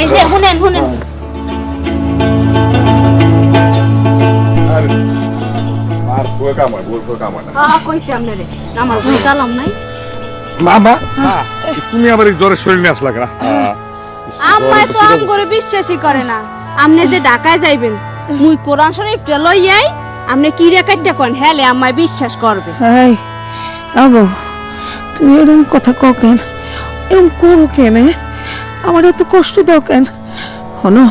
এই যে শুনেন শুনেন। আর আর ফুয়ে কাম হয় বল ফুয়ে কাম হয় না আ কইছে আপনারে নামাজ পড়ে কালাম নাই। মা মা মা, তুমি আবার এই জ্বরের শরীর নিয়ে আসলা কেন? আম্মায় তো আম করে বিশ্বাসই করে না। আপনি যে ঢাকায় যাইবেন মুই কোরআন শরীফটা লইয়াই আপনি কি রেখাইটা কোন হেলে আম্মায় বিশ্বাস করবে। এই আবু তুমি এরকম কথা কও কেন? এরকম করো কেন এ? আমার এত কষ্ট দাও কেন? হনো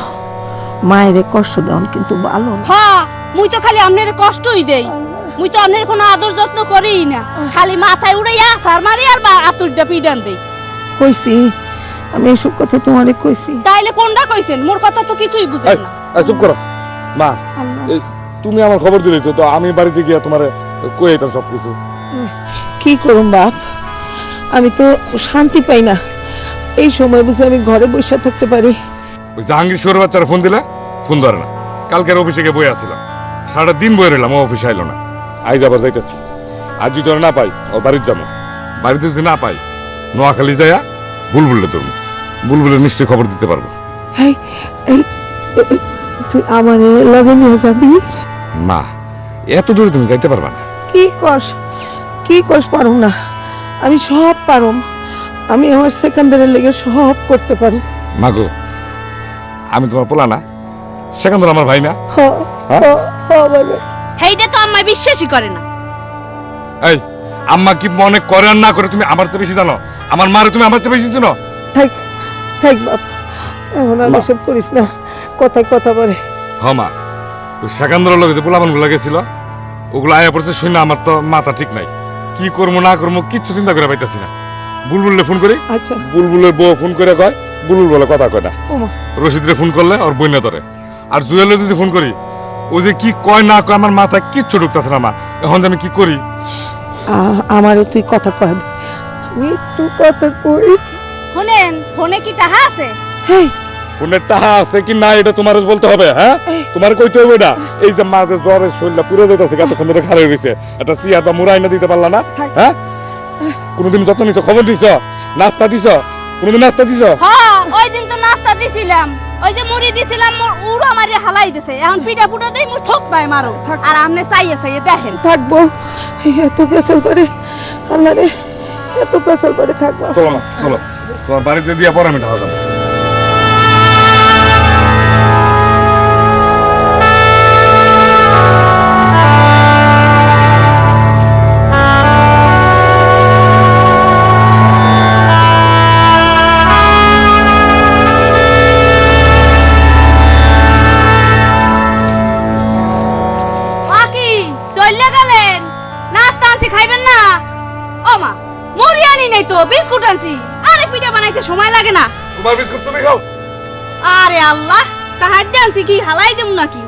মায়েরে কষ্ট দাও কিন্তু ভালো না। হ মুই তো খালি আপনার কষ্টই দেই। মুই তো আপনার কোনো আদর যত্ন করিই না। খালি মাথায় উড়াইয়া আসার মারি আর বা আতুরটা পিডান দেই। কইছি আমি এসব কথা তোমারে কইছি। তাইলে কোনটা কইছেন? মোর কথা তো কিছুই বুঝেন না। এই, চুপ করো। মা তুমি আমার খবর দিলে তো তো আমি বাড়িতে গিয়া তোমারে কই এটা সব কিছু কি করুম বাপ? আমি তো শান্তি পাই না। এই সময় বুঝে আমি ঘরে বসে থাকতে পারি। ওই জাহাঙ্গীর শহরের বাচ্চারা ফোন দিলা? ফোন ধরে না। কালকের অফিসে গিয়ে বই আসছিলাম সারাটা দিন বই রইলাম ও অফিসে আইলো না। আইজ আবার যাইতেছি। আজ যদি না পাই ও বাড়িতে যাব। বাড়িতে যদি না পাই নোয়াখালী যাইয়া বুলবুলে ধরবো। বুলবুলের নিশ্চয়ই খবর দিতে পারব। তুই আমার লগে নিয়ে যাবি? মা এত দূরে তুমি যাইতে পারবা না। কি কস? কি কস পারুম না? আমি সব পারুম। আমি আমার সেকেন্ডারের লেগে সব করতে পারি। মা গো আমি তোমার পোলা না সেখান আমার ভাই না। হ হ হ তো আম্মায় বিশ্বাসই করে না। এই আম্মা কি মনে করে আর না করে তুমি আমার চেয়ে বেশি জানো? আমার মারে তুমি আমার চেয়ে বেশি জানো থাক থাক বাপ এখন আর। এসব করিস না কথায় কথা বলে। হ মা ওই সেকান্দর লোক যে পোলাপানগুলো গেছিল ওগুলো আয়া পড়ছে শুনে আমার তো মাথা ঠিক নাই। কি করব না করব কিচ্ছু চিন্তা করে পাইতাছি না। বুলবুলে ফোন করি। আচ্ছা। বুলবুলের বউ ফোন করে কয় বুলবুল বলে কথা কয় না। ওমা। রশিদরে ফোন করলে ওর বইনা ধরে। আর জুয়েলে যদি ফোন করি ও যে কি কয় না কয় আমার মাথায় কিচ্ছু ঢুকতেছে না মা। এখন আমি কি করি? আমারে তুই কথা কয় দে। আমি একটু কথা কই। শুনেন ফোনে কি টাহা আছে? হেই। ফোনের টাহা আছে কি না এটা তোমার বলতে হবে হ্যাঁ? তোমার কইতে হবে এটা এই যে মাঝে জ্বরের শরীরটা পুরো যেতেছে কতক্ষণ ধরে খারাপ হয়েছে একটা চেয়ার বা মুড়াই না দিতে পারলা না হ্যাঁ? কোনোদিন যত্ন নিছ খবর দিছ? নাস্তা দিছ? কোনোদিন নাস্তা দিছ? হ্যাঁ ওই দিন তো নাস্তা দিছিলাম। ওই যে মুড়ি দিছিলাম মোর উড়া মারি হালাই দিছে। এখন পিঠা পুটা দেই মোর থক পায় মারো। আর আমনে চাইয়ে চাইয়ে দেখেন। থাকব। এত প্রেসার করে। আল্লাহ রে এত প্রেসার করে থাকব। চলো না চলো। তোমার বাড়িতে দিয়া পরে আমি ঢাকা চলে নাস্তা আনছি খাইবেন না? ও মা মুড়ি আনি নাই তো বিস্কুট আনছি। আরে পিঠা বানাইতে সময় লাগে না। তোমার বিস্কুট তুমি খাও। আরে আল্লাহ তাহার আনছি কি হালাই দেবো নাকি?